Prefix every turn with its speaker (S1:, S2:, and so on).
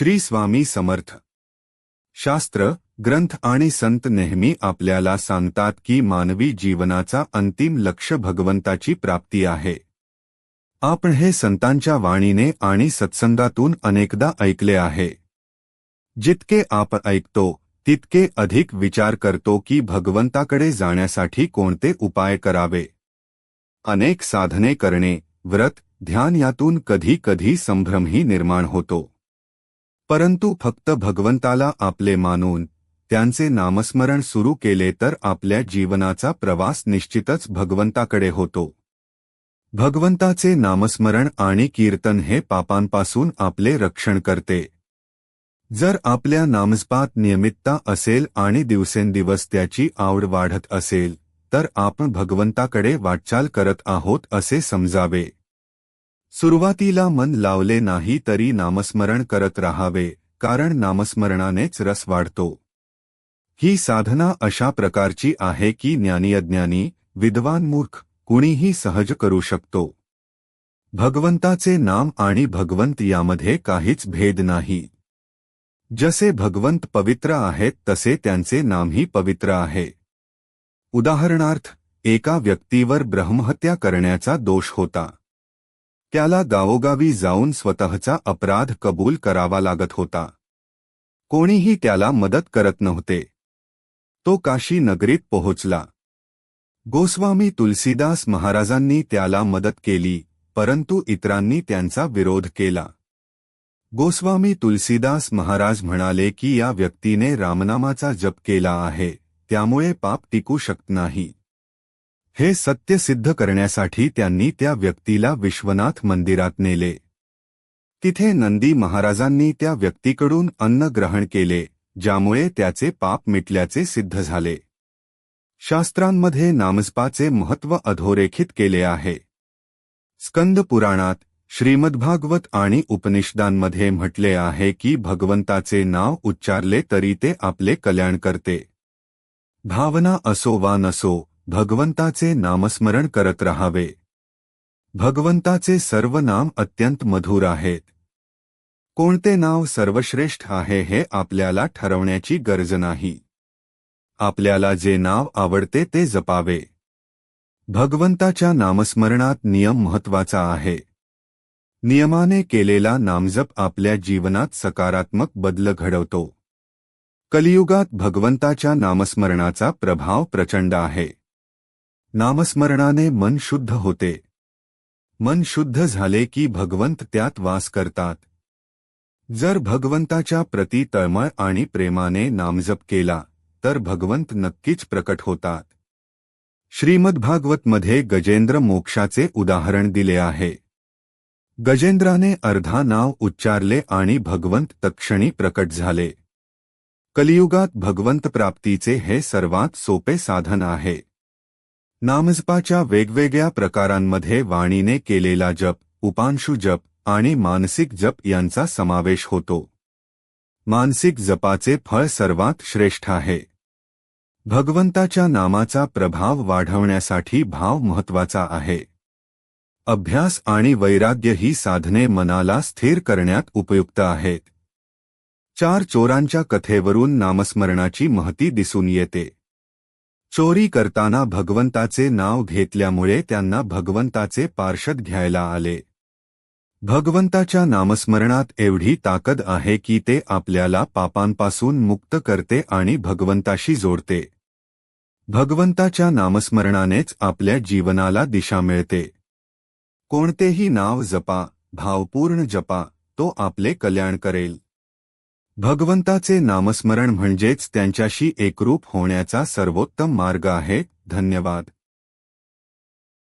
S1: श्री स्वामी समर्थ. शास्त्र ग्रंथ आणि संत नेहमी आपल्याला सांगतात की मानवी जीवनाचा अंतिम लक्ष भगवंताची प्राप्ती आहे. आपण हे संतांच्या वाणीने आणि सत्संगातून अनेकदा ऐकले आहे. जितके आप ऐकतो तितके अधिक विचार करतो की भगवंताकडे जाण्यासाठी कोणते उपाय करावे. अनेक साधने करणे व्रत ध्यान यातून कधी कधी संभ्रमही निर्माण होतो. परंतु फक्त भगवंताला आपले मानून त्यांचे नामस्मरण सुरू केले तर आपल्या जीवनाचा प्रवास निश्चितच भगवंताकडे होतो. भगवंताचे नामस्मरण आणि कीर्तन हे पापांपासून आपले रक्षण करते. जर आपल्या नामस्पात नियमितता असेल आणि दिवसेंदिवस त्याची आवड वाढत असेल तर आपण भगवंताकडे वाटचाल करत आहोत असे समजावे. सुरुवातीला मन लावले नाही तरी नामस्मरण करत राहावे, कारण नामस्मरणानेच रस वाढतो. ही साधना अशा प्रकारची आहे की ज्ञानीयज्ञानी विद्वान मूर्ख, कुणीही सहज करू शकतो. भगवंताचे नाम आणि भगवंत यामध्ये काहीच भेद नाही. जसे भगवंत पवित्र आहेत, तसे त्यांचे नामही पवित्र आहे. उदाहरणार्थ, एका व्यक्तीवर ब्रह्महत्या करण्याचा दोष होता. त्याला गावोगावी जाऊन स्वतःचा अपराध कबूल करावा लागत होता. कोणीही त्याला मदत करत नव्हते. तो काशी नगरीत पोहोचला. गोस्वामी तुलसीदास महाराजांनी त्याला मदत केली परंतु इतरांनी त्यांचा विरोध केला. गोस्वामी तुलसीदास महाराज म्हणाले की या व्यक्तीने रामनामाचा जप केला आहे त्यामुळे पाप टिकू शकत नाही. हे सत्य सिद्ध करण्यासाठी त्यांनी त्या व्यक्तीला विश्वनाथ मंदिरात नेले. तिथे नंदी महाराजांनी त्या व्यक्तीकडून अन्न ग्रहण केले, ज्यामुळे त्याचे पाप मिटल्याचे सिद्ध झाले. शास्त्रांमध्ये नामस्पाचे महत्त्व अधोरेखित केले आहे. स्कंद पुराणात, श्रीमद्भागवत आणि उपनिषदांमध्ये म्हटले आहे की भगवंताचे नाव उच्चारले तरी ते आपले कल्याण करते. भावना असो वा नसो भगवंताचे नामस्मरण करत राहावे. भगवंताचे सर्व नाम अत्यंत मधुर आहेत. कोणते नाव सर्वश्रेष्ठ आहे हे आपल्याला ठरवण्याची गरज नाही. आपल्याला जे नाव आवडते ते जपावे. भगवंताच्या नामस्मरणात नियम महत्त्वाचा आहे. नियमाने केलेला नामजप आपल्या जीवनात सकारात्मक बदल घडवतो. कलियुगात भगवंताच्या नामस्मरणाचा प्रभाव प्रचंड आहे. नामस्मरणाने मन शुद्ध होते. मन शुद्ध झाले की भगवंत त्यात वास करतात. जर भगवंताच्या प्रती तळमळ आणि प्रेमाने नामजप केला, तर भगवंत नक्कीच प्रकट होतात. श्रीमद्भागवतमध्ये गजेंद्र मोक्षाचे उदाहरण दिले आहे. गजेंद्राने अर्धा नाव उच्चारले आणि भगवंत तक्षणी प्रकट झाले. कलियुगात भगवंत प्राप्तीचे हे सर्वात सोपे साधन आहे. नामजपाच्या वेगवेगळ्या प्रकारांमध्ये वाणीने केलेला जप उपांशु जप आणि मानसिक जप यांचा समावेश होतो. मानसिक जपाचे फळ सर्वात श्रेष्ठ आहे. भगवंताच्या नामाचा प्रभाव वाढवण्यासाठी भाव महत्त्वाचा आहे. अभ्यास आणि वैराग्य ही साधने मनाला स्थिर करण्यात उपयुक्त आहेत. चार चोरांच्या कथेवरून नामस्मरणाची महती दिसून येते. चोरी करताना भगवंताचे नाव घेतल्यामुळे त्यांना भगवंताचे पार्षद घ्यायला आले. भगवंताच्या नामस्मरणात एवढी ताकद आहे की ते आपल्याला पापांपासून मुक्त करते आणि भगवंताशी जोडते. भगवंताच्या नामस्मरणानेच आपल्या जीवनाला दिशा मिळते. कोणतेही नाव जपा भावपूर्ण जपा तो आपले कल्याण करेल. भगवंताचे नामस्मरण म्हणजेच त्यांच्याशी एकरूप होण्याचा सर्वोत्तम मार्ग आहे. धन्यवाद.